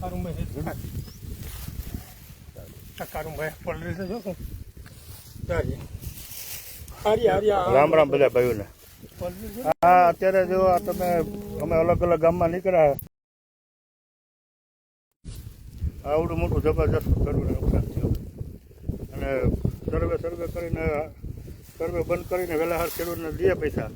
કારુંભાઈ છે. કારુંભાઈ પલરી તો જો રામ રામ બધા ભાઈઓને. હા અત્યારે જો આ તમે અમે અલગ અલગ ગામમાં નીકળ્યા. આવડું મોટું જબરજસ્ત કર્યું નુકસાન થયું. અને સર્વે સર્વે કરીને સર્વે બંધ કરીને વહેલા હાર ખેડૂતને દે પૈસા.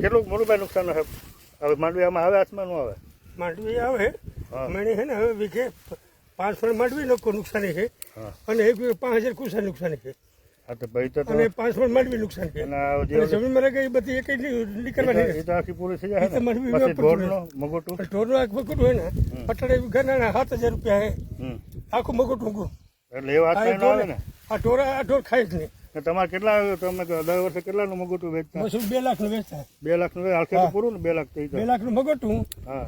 કેટલું મોટું ભાઈ નુકસાન હવે માંડવી આમાં આવે હાથમાં ન આવે? માંડવી આવે? હા. છે ને હવે વીઘે પાંચ ફળ માંડવી લોકો નુકસાની છે. અને એક વીઘે પાંચ હજાર કુસા નુકસાની છે. અને પાંચ ફળ માંડવી નુકસાન છે. જમીનમાં ગઈ બધી એક નીકળવાની આખી પૂરી થઈ જાય ઢોરનો આખું મગોટું હોય ને અટાડે વીઘાના સાત હજાર રૂપિયા આખું મગોટું એટલે એ વાત આ ઢોર ખાય જ નહીં. તમારે કેટલા તમે દર વર્ષે કેટલાનું મગોટું વેચતા? બસો બે લાખનું વેચતા? બે લાખનું હાલ પૂરું ને? બે લાખ થઈ બે જાય લાખનું મગોટું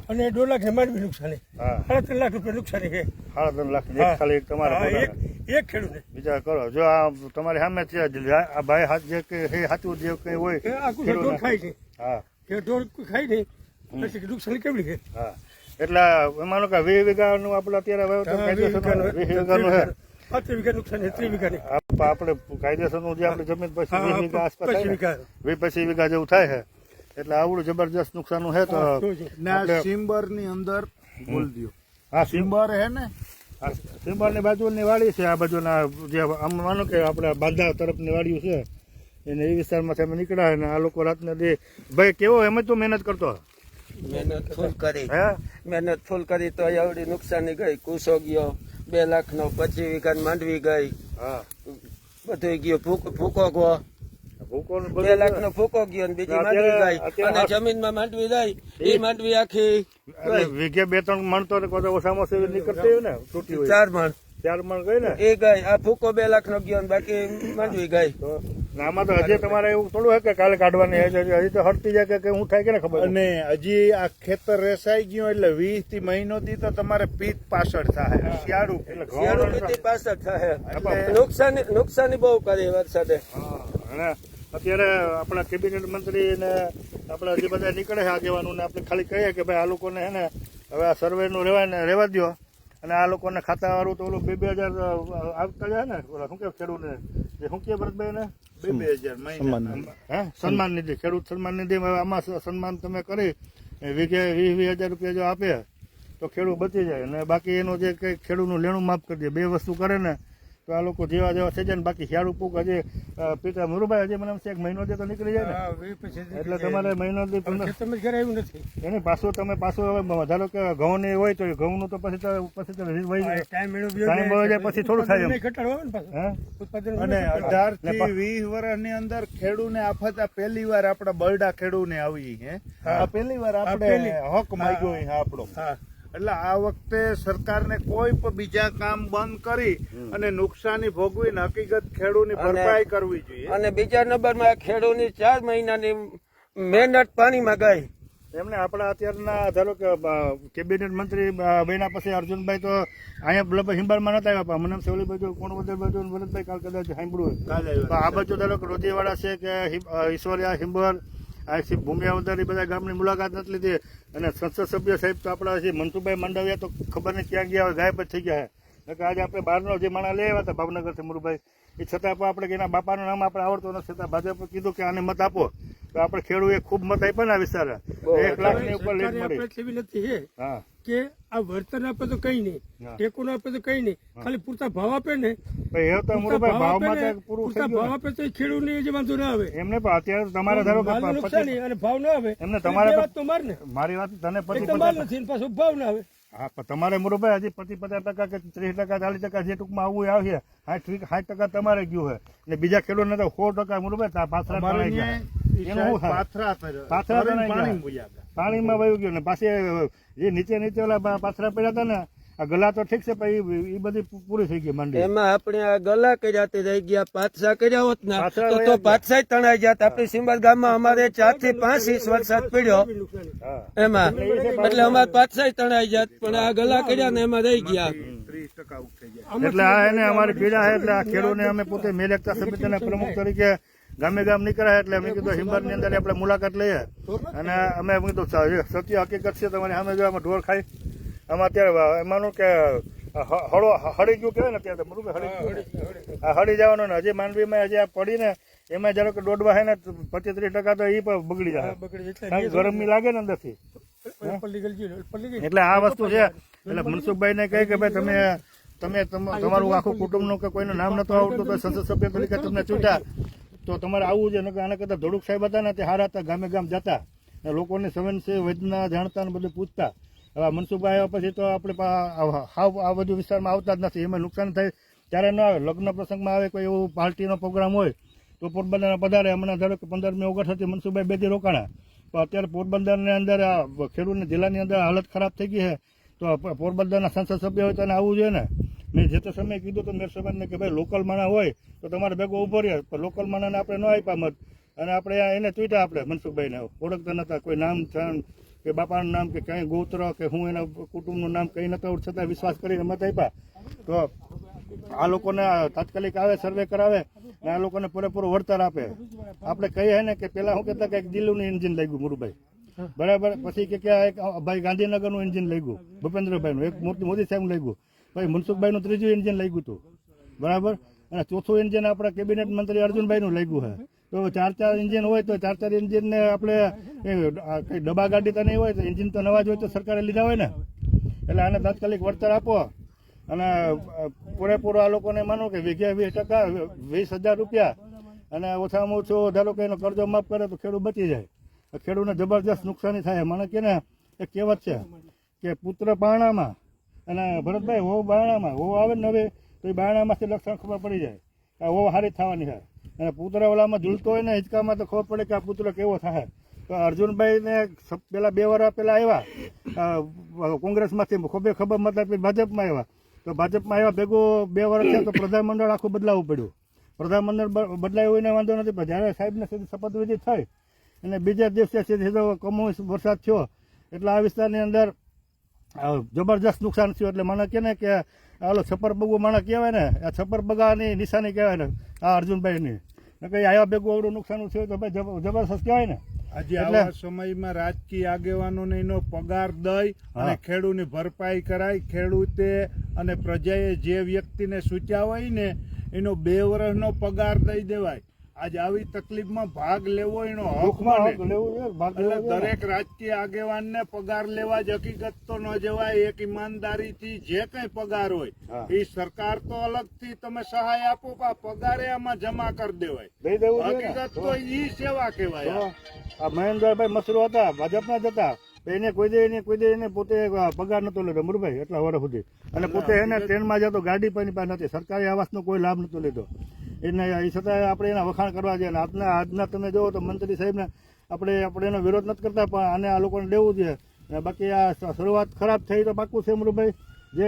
અને દોઢ લાખ ને બી નુકસાની સાડા ત્રણ લાખ રૂપિયા નુકસાની છે. સાડા ત્રણ લાખ એક ખાલી તમારા એક ખેડૂત વિચાર કરો જો આ તમારી સામે છે આ ભાઈ હાથ જે કે હાથું જે કઈ હોય આખું ઢોર ખાય છે. હા. ઢોર ખાય નહીં પછી નુકસાની કેવડી છે હા. એટલે માનો કે વીસ વીઘાનું આપણે અત્યારે વીસ વીઘાનું- વીસ વીઘાનું છે પાંત્રીસ વીઘા નુકસાન છે ત્રીસ વીઘાની. આપણે કાયદેસરનું જે આપણી જમીન પછી વીસ વીઘા આસપાસ થાય ને. વીસ પચીસ વીઘા જેવું થાય છે. એટલે આવડું જબરજસ્ત નુકસાન હે તો ને આ સિમ્બરની અંદર બોલ દો હા સિમ સિમ્બર હે ને? સિમ્બાની બાજુની વાડી છે આ બાજુના જે આમ માનો કે આપણે બાંધા તરફની વાડીઓ છે એને એ વિસ્તારમાંથી અમે નીકળ્યા અને આ લોકો રાતને દે ભાઈ કેવો એમ જ તું મહેનત કરતો. મહેનત ફૂલ કરી. હે? મહેનત ફૂલ કરી તો આવડી નુકસાની ગઈ કુસો ગયો. બે લાખ નો પચીસ વીઘા માંડવી ગઈ. બધું ગયો ફૂકો ફૂકો ગયો. બે લાખ નો ફૂકો ગયો ને બીજી માંડવી ગઈ. અને જમીનમાં માંડવી ગઈ. એ માંડવી આખી વીઘે બે ત્રણ મણ તો ઓછામાં ઓછી નીકળતી ને ચાર મણ. ચાર મણ ગઈ ને? એ ગઈ. આ ફૂકો બે લાખ નો ગયો બાકી માંડવી ગઈ. આમાં તો હજી તમારે એવું થોડું હે કે કાલે કાઢવાની? છે હજી હજી તો હરતી જાય કે- હું થાય કે ને ખબર? અને હજી આ ખેતર રેસાઈ ગયું એટલે વીસથી મહિનો થી તો તમારે પીત પાછળ થાય. શિયાળું એટલે શિયાળુ પીતી પાછળ થાય. નુકસાની નુકસાની બહુ કરી વરસાદે. હા, અને અત્યારે આપણા કેબિનેટ મંત્રી ને આપણે હજી બધા નીકળે છે આગેવાનું ને આપણે ખાલી કહીએ કે ભાઈ આ લોકોને હે ને હવે આ સર્વે નું રહેવા ને રહેવા દો અને આ લોકોને ખાતા વાળું તો ઓલું બે બે હજાર આવતા જાય ને ઓલા શું કે ખેડૂતને? જે શું કે ભરતભાઈ ને બે બે હજાર મહિના. હે? સન્માન નિધિ. ખેડૂત સન્માન નિધિ આમાં સન્માન તમે કરી એ વીઘે વીસ વીસ હજાર રૂપિયા જો આપે તો ખેડૂત બચી જાય. અને બાકી એનું જે કંઈ ખેડૂતનું લેણું માફ કરી દે બે વસ્તુ કરે ને તો આ લોકો જેવા જેવા થઈ જાય ને બાકી શિયાળુ પૂક હજી પિતા મુરુભાઈ હજી મને એક મહિનો દે તો નીકળી જાય ને. એટલે તમારે મહિનો દી ઘરે આવ્યું નથી. એને પાછું તમે પાછું હવે ધારો કે ઘઉં ને હોય તો એ ઘઉંનું તો પછી તો પછી તો વહી જાય. ટાઈમ વહી જાય પછી થોડું થાય એમ. ને અને અઢારથી વીસ વર્ષની અંદર ખેડૂને આફત આ પહેલી વાર આપણા બરડા ખેડૂને આવી હે. આ પહેલી વાર આપણે હક માગ્યો આપડો આપણો. હા. એટલે આ વખતે સરકારને કોઈ પણ બીજા કામ બંધ કરી અને નુકસાની ભોગવીને હકીકત ખેડૂની ભરપાઈ કરવી જોઈએ. અને બીજા નંબરમાં ખેડૂતની ચાર મહિનાની મહેનત પાણીમાં ગઈ એમને આપણા અત્યારના ધારો કે કેબિનેટ મંત્રી બન્યા પછી અર્જુનભાઈ તો અહીંયા હિંબાળમાં નતા આવ્યા પણ મને સેવલી બાજુ કોણ બધે બાજુ ભરતભાઈ કાલ કદાચ સાંભળ્યું આ બાજુ ધારો કે રોજીવાડા છે કે ઈશ્વરિયા હિંબર આ શી- ભૂમિયા બધા ગામની મુલાકાત નથી લીધી. અને સંસદ સભ્ય સાહેબ તો આપણા છે મનસુભાઈ માંડવિયા તો ખબર નહીં ક્યાં ગયા ગાયબ જ થઈ ગયા છે આજે આપણે બહારનો જે માણસ લઈ આવ્યા હતા ભાવનગરથી મુરુભાઈ એ છતાં પણ આપણે એના બાપાનું નામ આપણે આવડતું નથી છતાં ભાજપે કીધું કે આને મત આપો. તો આપણે ખેડૂએ ખૂબ મત આપ્યા ને આ વિસ્તારે. એક લાખની ઉપર લીડ મળી. હા. કે આ વર્તન આપે તો કઈ નહીં. ટેકો ના આપે તો કઈ નહીં. ખાલી પૂરતા ભાવ આપે ને. ભાઈ એ તો પૂરતા ભાવ આપે તો ખેડૂત ને. જે વાંધો ના આવે. એમને અત્યારે તમારે ધારો નુકસાની પચીસ- અને ભાવ ના આવે. એમને તમારે વાત તો માર ને. મારી વાત તને પછી પચાસ નથી પાછો ભાવ ના આવે. હા તમારે મુરુભાઈ હજી પચીસ પચાસ ટકા કે ત્રીસ ટકા ચાલીસ ટકા જે ટૂંકમાં આવું આવશે. સાઠ સાઠ ટકા તમારે ગયું હોય. એટલે બીજા ખેડૂતને તો સો ટકા મુરુભાઈ પાથરા? પાથરા પાથરા ગયા. પાણીમાં વયું ગયું ને પાછી જે નીચે નીચે ઓલા પાથરા પડ્યા હતા ને આ ગલા તો ઠીક છે પણ એ બધી પૂરી થઈ ગઈ માંડી. એમાં આપણે આ ગલા કર્યા તે રહી ગયા પાછા કર્યા હોત ને પાછા તો ગયા. પાછા તણાઈ જાત આપણી સિંબાદ ગામમાં અમારે ચારથી પાંચ ઇંચ વરસાદ પડ્યો. એમાં. એટલે અમારે પાછા તણાઈ જાત પણ આ ગલા કર્યા ને એમાં રહી ગયા. ત્રીસ ટકા ઉઠી ગયા એટલે આ એને અમારી પીડા છે એટલે આ ખેડૂતને અમે પોતે મેલેકતા સમિતિના પ્રમુખ તરીકે ગામે ગામ નીકળ્યા એટલે અમે કીધું હિંમતની અંદર આપણે મુલાકાત લઈએ. અને અમે એમ કીધું સત્ય હકીકત છે તમારી સામે જો આમાં ઢોર ખાય. આમાં અત્યારે માનું કે હળો હળી ગયું કહેવાય ને અત્યારે તો બરોબર હળી આ હળી જવાનું ને હજી માનવીમાં હજી આ પડીને એમાં જરા કે દોઢ વાહે ને પચીસ ત્રીસ ટકા તો એ પણ બગડી જાય ગરમી લાગે ને અંદરથી. એટલે આ વસ્તુ છે. એટલે મનસુખભાઈ ને કહે કે ભાઈ તમે તમે તમ- તમારું આખું કુટુંબનું કે કોઈનું નામ નતું આવડતું તો સંસદ સભ્ય તરીકે તમને ચૂંટ્યા. તો તમારે આવવું છે આના કરતા ધોળુક સાહેબ હતા ને, તે હારા હતા, ગામે ગામ જતા. લોકોને સંવેદનશીલ વેદના જાણતા ને બધું પૂછતા. હવે મનસુખભાઈ આવ્યા પછી તો આપણે હાવ આ બધું વિસ્તારમાં આવતા જ નથી. એમાં નુકસાન થાય. ત્યારે ન આવે. લગ્ન પ્રસંગમાં આવે કોઈ એવું પાર્ટીનો પ્રોગ્રામ હોય, તો પોરબંદરના પધારે. હમણાં ધારો કે પંદરમી ઓગસ્ટ હતી, મનસુખભાઈ બેથી રોકાણા. પણ અત્યારે પોરબંદરની અંદર ખેડૂતની જિલ્લાની અંદર હાલત ખરાબ થઈ ગઈ છે. તો પોરબંદરના સંસદ સભ્ય હોય તો આવવું જોઈએ ને. મેં જે તે સમયે કીધું તો મેર સાહેબને કે ભાઈ લોકલ માણા હોય તો તમારે ભેગો ઊભો રહે પણ લોકલ માણાને આપણે ન આપ્યા મત. અને આપણે એને ચૂંટ્યા આપણે મનસુખભાઈને. ઓળખતા નહોતા કોઈ નામ છાન કે બાપાનું નામ કે કંઈ ગોત્ર કે હું એના કુટુંબનું નામ કંઈ નહોતા છતાં વિશ્વાસ કરીને મત આપ્યા. તો આ લોકોને તાત્કાલિક આવે સર્વે કરાવે ને આ લોકોને પૂરેપૂરો વળતર આપે. આપણે કહીએ ને કે પેલા હું કહેતા કે દિલ્હીનું એન્જિન લાગ્યું મુરુભાઈ. બરાબર? પછી કે ક્યાં એક ભાઈ ગાંધીનગરનું એન્જિન લાગ્યું, ભૂપેન્દ્રભાઈનું, એક મોદી સાહેબ લઈ લાગ્યું. પછી મનસુખભાઈનું ત્રીજું એન્જિન લાગ્યું હતું. બરાબર? અને ચોથું એન્જિન આપણા કેબિનેટ મંત્રી અર્જુનભાઈનું લાગ્યું છે. તો ચાર ચાર એન્જિન હોય તો ચાર ચાર એન્જિનને આપણે કંઈ ડબ્બા ગાડી તો નહીં હોય તો એન્જિન તો નવા જ હોય તો સરકારે લીધા હોય ને? એટલે આને તાત્કાલિક વળતર આપો. અને પૂરેપૂરો આ લોકોને માનો કે વીઘે વીસ ટકા, વીસ હજાર રૂપિયા. અને ઓછામાં ઓછો ધારો કે એનો કર્જો માફ કરે તો ખેડૂત બચી જાય. ખેડૂતને જબરજસ્ત નુકસાની થાય. મને કે ને, એક કહેવત છે કે પુત્ર બારણામાં અને ભરતભાઈ, વહુ બારણામાં, વહુ આવે ને હવે, તો એ બારણામાંથી લક્ષણ ખબર પડી જાય આ વહુ સારી થવાની છે. અને પુત્ર ઝૂલતો હોય ને હિંચકામાં તો ખબર પડે કે આ પુત્ર કેવો થાય. તો અર્જુનભાઈને પેલા બે વર્ષ પેલા આવ્યા કોંગ્રેસમાંથી ખોબે ખબર મતલબ ભાજપમાં આવ્યા. તો ભાજપમાં આવ્યા ભેગું બે વર્ષ થયા તો પ્રધાનમંડળ આખું બદલાવવું પડ્યું. પ્રધાનમંડળ બદલાયું ને વાંધો નથી, પણ જ્યારે સાહેબને સીધી શપથવિધિ થઈ, અને બીજા દિવસે સીધો કમોસ વરસાદ થયો, એટલે આ વિસ્તારની અંદર જબરજસ્ત નુકસાન થયું એટલે મને કે ને કે આલો છપ્પર બગુ માણસ કહેવાય ને આ છપ્પર બગાની નિશાની કહેવાય ને આ અર્જુનભાઈની. કે આયા ભેગું આવડું નુકસાન થયું તો ભાઈ જબરજસ્ત કહેવાય ને. આજે આવા સમયમાં રાજકીય આગેવાનોને એનો પગાર દઈ અને ખેડૂતની ભરપાઈ કરાય ખેડૂતે અને પ્રજાએ જે વ્યક્તિને સૂચ્યા હોય ને એનો બે વર્ષનો પગાર દઈ દેવાય. આજે આવી તકલીફમાં ભાગ લેવો એનો એટલે દરેક રાજકીય આગેવાનને પગાર લેવા જ હકીકત તો ન જવાય એક ઈમાનદારીથી જે કઈ પગાર હોય એ સરકાર તો અલગથી તમે સહાય આપો પણ પગારે આમાં જમા કરી દેવાય. હકીકત તો ઈ સેવા કહેવાય. આ મહેન્દ્રભાઈ મસરો હતા ભાજપના જ હતા. એને કોઈ દે એને કોઈ દે એને પોતે પગાર નતો લેતો મુરભાઈ એટલા વર્ષ સુધી. અને પોતે એને ટ્રેનમાં જતો ગાડી પણ નથી સરકારી આવાસનો કોઈ લાભ નતો લીધો. એને એ છતાં આપણે એના વખાણ કરવા જોઈએ આજના આજના તમે જુઓ તો મંત્રી સાહેબને આપણે આપણે એનો વિરોધ નથી કરતા, પણ આને આ લોકોને લેવું જોઈએ બાકી આ શરૂઆત ખરાબ થઈ તો પાકું છે મુરભાઈ જે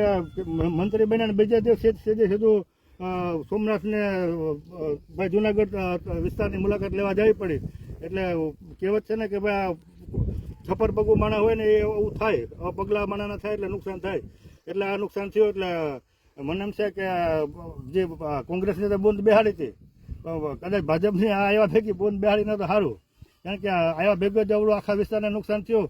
મંત્રી બન્યા બીજા દિવસે સીધે સીધું સોમનાથને ભાઈ જુનાગઢ વિસ્તારની મુલાકાત લેવા જવી પડી. એટલે કહેવત છે ને કે ભાઈ છપ્પર પગું માણા હોય ને એવું થાય. પગલા માણાના થાય એટલે નુકસાન થાય. એટલે આ નુકસાન થયું એટલે મને એમ છે કે જે કોંગ્રેસની તો બુંદ બેહાડી હતી કદાચ ભાજપની આ આવ્યા ભેગી બુંદ બેહાડી તો સારું કારણ કે આવ્યા ભેગો જ અવળું આખા વિસ્તારને નુકસાન થયું.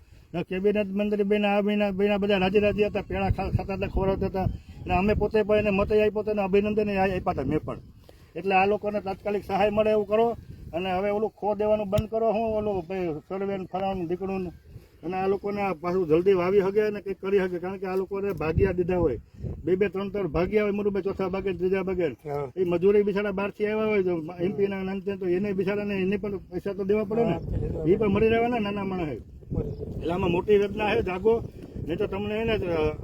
કેબિનેટ મંત્રી બેન આ બેના બેના બધા રાજી રાજી હતા પેડા ખાતા હતા ખોરાવતા હતા અને અમે પોતે પણ એને મતે આપ્યો હતો ને અભિનંદન આપ્યા હતા મેં પણ. એટલે આ લોકોને તાત્કાલિક સહાય મળે એવું કરો. અને હવે ઓલું ખો દેવાનું બંધ કરો. હું ઓલું, ભાઈ ફરવાનું ને. અને આ લોકોને પાછું જલ્દી વાવી શકે અને કંઈક કરી શકે કારણ કે આ લોકોને ભાગ્યા દીધા હોય. બે બે ત્રણ ત્રણ ભાગ્યા હોય મોટું ચોથા ભાગે ત્રીજા ભાગે. એ મજૂરી બિચારા બહારથી આવ્યા હોય તો એમપી ના નાનતે તો એને બિચારાને એને પણ પૈસા તો દેવા પડે ને. એ પણ મળી રહેવાના નાના માણસ. એટલે આમાં મોટી રચના છે જાગો. નહીં તો તમને એને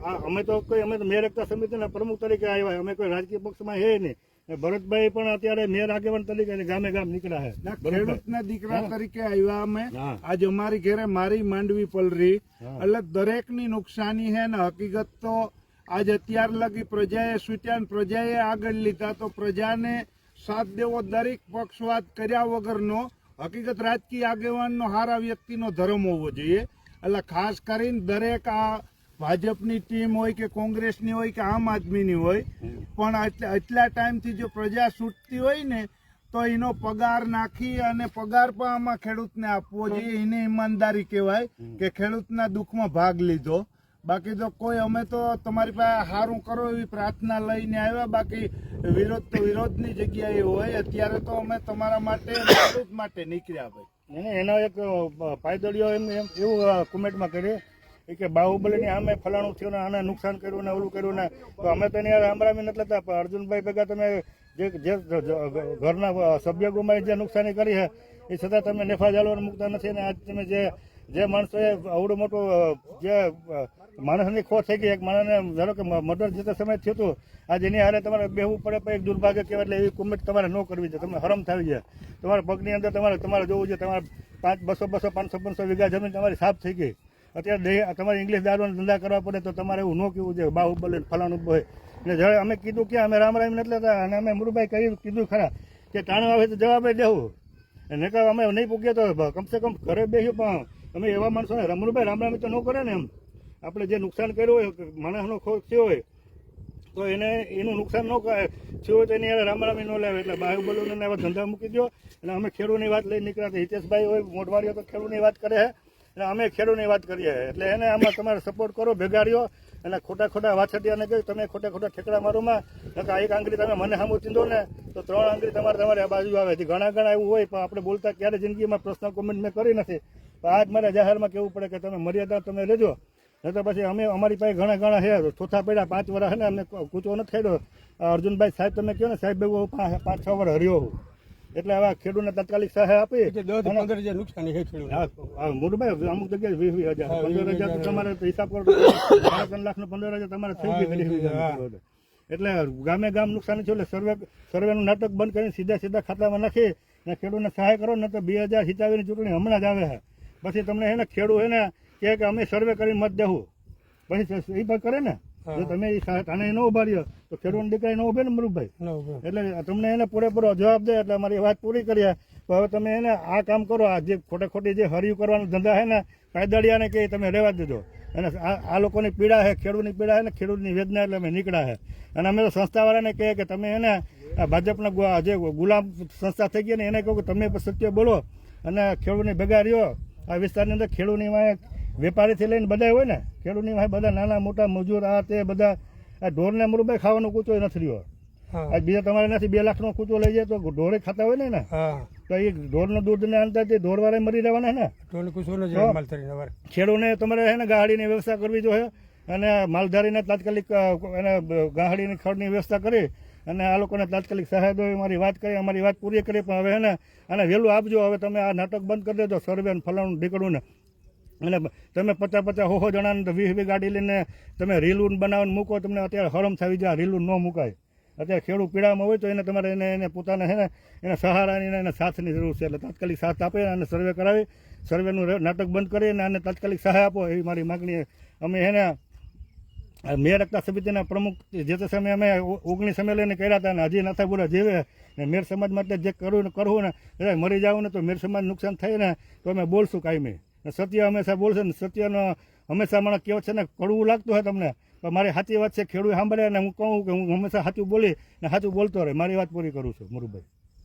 આ અમે તો કોઈ અમે તો મેર એકતા સમિતિના પ્રમુખ તરીકે આવ્યા. અમે કોઈ રાજકીય પક્ષમાં હે નહીં. ભરતભાઈ પણ અત્યારે મેયર આગેવાન તરીકે ગામે ગામ નીકળ્યા છે. ખેડૂતના દીકરા તરીકે આવ્યા અમે. આજ અમારી ઘેરે મારી માંડવી પલરી. એટલે દરેકની નુકસાની છે ને હકીકત તો આજ અત્યાર લગી પ્રજાએ સૂચ્યા પ્રજાએ આગળ લીધા. તો પ્રજાને સાથ દેવો દરેક પક્ષવાદ કર્યા વગરનો હકીકત રાજકીય આગેવાનનો હારા વ્યક્તિનો ધર્મ હોવો જોઈએ. એટલે ખાસ કરીને દરેક આ ભાજપની ટીમ હોય કે કોંગ્રેસની હોય કે આમ આદમીની હોય પણ આટલા આટલા ટાઈમથી જો પ્રજા છૂટતી હોય ને તો એનો પગાર નાખી અને પગાર પણ આમાં ખેડૂતને આપવો જોઈએ. એને ઈમાનદારી કહેવાય કે ખેડૂતના દુઃખમાં ભાગ લીધો. બાકી તો કોઈ અમે તો તમારી પાસે સારું કરો એવી પ્રાર્થના લઈને આવ્યા. બાકી વિરોધ તો વિરોધની જગ્યાએ હોય. અત્યારે તો અમે તમારા માટે ખેડૂત માટે નીકળ્યા ભાઈ. એનો એક પાયદળીઓ એમ એવું કોમેન્ટમાં કરી એ કે બાહુબલીની આમે ફલાણું થયું ને આને નુકસાન કર્યું ને ઓલું કર્યું ને, તો અમે તો એની રામરામી નથી લેતા, પણ અર્જુનભાઈ ભેગા તમે જે જે ઘરના સભ્ય ગુમાવી જે નુકસાની કરી છે, એ છતાં તમે નેફા જાળવા મૂકતા નથી અને આજ તમે જે જે માણસોએ અવડું મોટું જે માણસની ખોટ થઈ ગઈ, એક માણસને ધારો કે મર્ડર જે સમય થયું હતું, આજ એની હારે તમારે બેહવું પડે, પણ એક દુર્ભાગ્ય કહેવાય એટલે એવી કોમેન્ટ તમારે ન કરવી છે તમે હરમ થવી છે તમારા પગની અંદર તમારે તમારે જોવું છે તમારે પાંચ બસો બસો પાંચસો પાંચસો વીઘા જમીન તમારી સાફ થઈ ગઈ. અત્યારે તમારે ઇંગ્લિશ દારૂનો ધંધા કરવા પડે તો તમારે એવું ન કહેવું જોઈએ. બાહુબલી ફલાણું હોય. એટલે જ્યારે અમે કીધું કે અમે રામ રામ નથી લેતા, અને અમે મુરુભાઈ કહ્યું, કીધું ખરા, કે તાણું આવે તો જવાબ દેવું. નકર અમે નહીં પૂગીએ તો કમસે કમ ઘરે બેસ્યું પણ અમે એવા માણસો ને રમણભાઈ રામ રામ તો ન કરે ને એમ. આપણે જે નુકસાન કર્યું હોય, માણસનો ખોટ થયો હોય, તો એને એનું નુકસાન ન થયું હોય તો એની રામ રામી ન લાવે. એટલે બાહુબલોને એવા ધંધા મૂકી દો અને અમે ખેડૂતની વાત લઈને નીકળ્યા હતા. હિતેશભાઈ હોય મોટવાડીઓ તો ખેડૂતની વાત કરે છે અને અમે ખેડૂતની વાત કરીએ. એટલે એને આમાં તમારે સપોર્ટ કરો ભેગાડ્યો અને ખોટા ખોટા વાછટિયાને કહ્યું, તમે ખોટા ખોટા ઠેકડા મારોમાં નકર એક આંગળી તમે મને સામો ચીંધો ને, તો ત્રણ આંગળી તમારે તમારે બાજુ આવે. છે ઘણા ઘણા એવું હોય, પણ આપણે બોલતા ક્યારે જિંદગીમાં પ્રશ્ન કોમેન્ટ મેં કરી નથી. પણ આજ મારે જાહેરમાં કહેવું પડે કે તમે મર્યાદા તમે લેજો. નહીં તો પછી અમે, અમારી પાસે ઘણા ઘણા છે, ચોથા પડ્યા પાંચ વર્ષ ને, અમને કૂચો નથી ખાડ્યો અર્જુનભાઈ સાહેબ, તમે કહો ને, સાહેબ પાંચ છ વર્ષ હર્યો હું. એટલે હવે ખેડૂતને તાત્કાલિક સહાય આપી પંદર હજાર નુકસાન મોટુભાઈ અમુક જગ્યાએ વીસ વીસ હજાર. પંદર હજાર તમારે હિસાબ કરો સાડા ત્રણ લાખ નો પંદર હજાર તમારે થઈ ગયું. એટલે ગામે ગામ નુકસાન છે એટલે સર્વે સર્વેનું નાટક બંધ કરીને સીધા સીધા ખાતામાં નાખી અને ખેડૂતને સહાય કરો ને તો બે હજાર સિત્તાવીસની ચૂંટણી હમણાં જ આવે છે. પછી તમને એને ખેડૂત એને કે અમે સર્વે કરીને મત દેવું. પછી એ પણ કરે ને? જો તમે આને ન ઊભા રહ્યો. તો ખેડૂત દીકરા ન ઉભે ને મરુભાઈ? એટલે તમને એને પૂરેપૂરો જવાબ દે એટલે અમારી વાત પૂરી કરીએ. તો હવે તમે એને આ કામ કરો આ જે ખોટે ખોટી જે હરિયું કરવાનો ધંધા છે ને કાયદાડિયાને કે તમે રહેવા દીધો. દેજો અને આ આ લોકોની પીડા છે ખેડૂતની પીડા છે ને ખેડૂતની વેદના એટલે અમે નીકળ્યા છે. અને અમે તો સંસ્થાવાળાને કહીએ કે તમે એને આ ભાજપના જે ગુલામ સંસ્થા થઈ ગઈ ને એને કહું કે તમે સત્ય બોલો. અને ખેડૂતની ભેગા રહ્યો. આ વિસ્તારની અંદર ખેડૂતની વાંહે વેપારીથી લઈને બધા હોય ને ખેડૂતની વાંહે બધા નાના મોટા મજૂર આ તે બધા આ ઢોરને અમરુભાઈ ખાવાનો કૂચો નથી રહ્યો. હા. આજ બીજા તમારે નથી બે લાખનો કૂચો લઈ જાય તો ઢોરે ખાતા હોય ને ને હા. તો એ ઢોરનો દૂધને અંતરથી ઢોરવાળા મરી રહેવાના ને? ટોલ કૂચો ન તો? જાય ખેડૂને તમારે છે ને ગાડીની વ્યવસ્થા કરવી જોઈએ અને માલધારીને તાત્કાલિક એને ગાહડીની ખડની વ્યવસ્થા કરી અને આ લોકોને તાત્કાલિક સહાય દો મારી વાત કરી અમારી વાત પૂરી કરી પણ હવે હે ને આને વહેલું આપજો હવે તમે આ નાટક બંધ કરી દેજો સર્વે ને ફલાણું ઢીકડું ને. અને તમે પચાસ પચાસ હો જણાને વીસ વીસ ગાડી લઈને તમે રીલુન બનાવીને મૂકો, તમને અત્યારે હરમ થઈ જાય રીલુન ન મુકાય. અત્યારે ખેડૂત પીડામાં હોય તો એને તમારે એને એને પોતાને છે ને, એને સહારાની એને સાથની જરૂર છે. એટલે તાત્કાલિક સાથ આપે અને સર્વે કરાવી. સર્વેનું નાટક બંધ કરી અને આને તાત્કાલિક સહાય આપો એવી મારી માગણી અમે એને મેયર એકતા સમિતિના પ્રમુખ જે તે સમયે અમે ઓગણીસ ઓગણીસ સંમેલન કર્યા હતા અને હજી નાથાપુરા જીવે ને મેર સમાજ માટે જે કરવું ને કરવું ને મરી જાવ ને તો મેર સમાજ નુકસાન થાય ને, તો અમે બોલશું કાયમી. સત્ય હંમેશા બોલશે ને સત્યનો હંમેશા મને કેવો છે ને, કડવું લાગતું હોય તમને. તો મારી સાચી વાત છે, ખેડૂત સાંભળે અને હું કહું કે હું હંમેશા સાચું બોલી ને સાચું બોલતો રહે. મારી વાત પૂરી કરું છું, મુરુભાઈ.